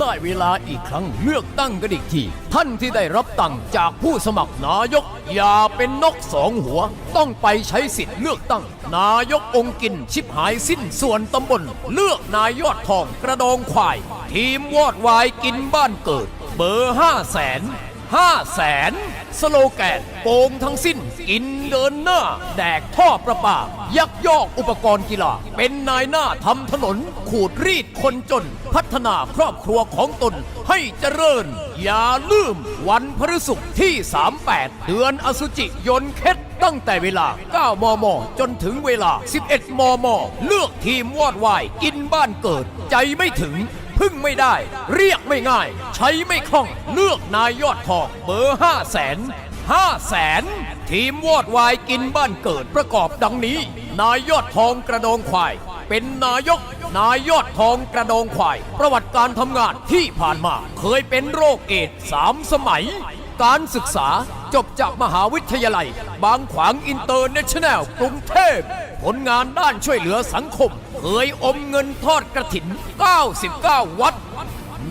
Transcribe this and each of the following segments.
ได้เวลาอีกครั้งเลือกตั้งกันอีกที ท่านที่ได้รับตังค์จากผู้สมัครนายก อย่าเป็นนกสองหัว ต้องไปใช้สิทธิ์เลือกตั้ง นายกองกินชิบหายสิ้นส่วนตำบล เลือกนายยอดทองกระดองควาย ทีมวอดวายกินบ้านเกิด เบอร์ห้าแสน ห้าแสนสโลแกนโกงทั้งสิ้น กินเดินหน้า แดกท่อประปา ยักยอกอุปกรณ์กีฬา เป็นนายหน้าทำถนน ขูดรีดคนจน พัฒนาครอบครัวของตนให้เจริญ อย่าลืมวันพฤศุกร์ที่ 38 เดือนอสุจิยนเคสตั้งแต่เวลา 9 มม จนถึงเวลา 11 มม เลือกทีมวอดวาย กินบ้านเกิด ใจไม่ถึง พึ่งไม่ได้ เรียกไม่ง่าย ใช้ไม่คล่อง เลือกนายยอดทองเบอร์ห้าแสนห้าแสนทีมวอดวายกินบ้านเกิดประกอบดังนี้ นายยอดทองกระโดงควาย เป็นนายก นายยอดทองกระโดงควาย ประวัติการทำงานที่ผ่านมา เคยเป็นโรคเอดส์สามสมัย การศึกษาจบจากมหาวิทยาลัย บางขวางอินเตอร์เนชั่นแนลกรุงเทพ ผลงานด้านช่วยเหลือสังคม เคยอมเงินทอดกระถิน 99 วัด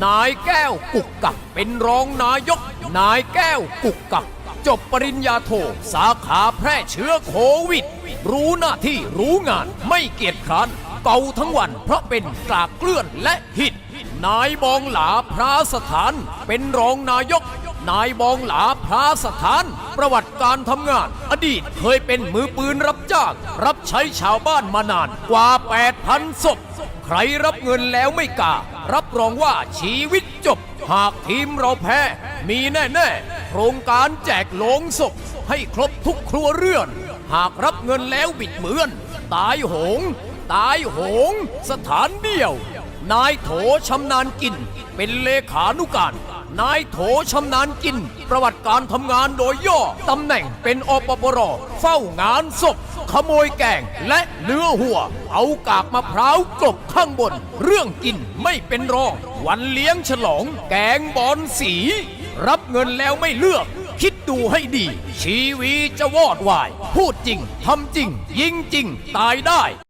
นายแก้วกุกกักเป็นรองนายก นายแก้วกุกกักจบปริญญาโทสาขาแพร่เชื้อโควิด รู้หน้าที่รู้งานไม่เกียจคร้าน เก่าทั้งวันเพราะเป็นกลากเกลื่อนและหิดนายบองหลาพระสถานเป็นรองนายก นายบองหลาพระสถาน ประวัติการทำงาน อดีตเคยเป็นมือปืนรับจ้างรับใช้ชาวบ้านมานานกว่า 8,000ศพใครรับเงินแล้วไม่กล้ารับรองว่าชีวิตจบ หากทีมเราแพ้ มีแน่ ๆ โครงการแจกโลงศพ ให้ครบทุกครัวเรือน หากรับเงินแล้วบิดเบือน ตายโหง ตายโหง สถานเดียว นายโถชำนาญกิน เป็นเลขานุการ นายโถชำนาญกิน ประวัติการทำงานโดยย่อตำแหน่งเป็นอปปรเฝ้างานศพ ขโมยแกงและเนื้อหัว เอากากมะพร้าวกลบข้างบน เรื่องกินไม่เป็นรอง วันเลี้ยงฉลอง แกงบอนสี รับเงินแล้วไม่เลือก คิดดูให้ดี ชีวีจะวอดวาย พูดจริงทำจริง ยิงจริง ตายได้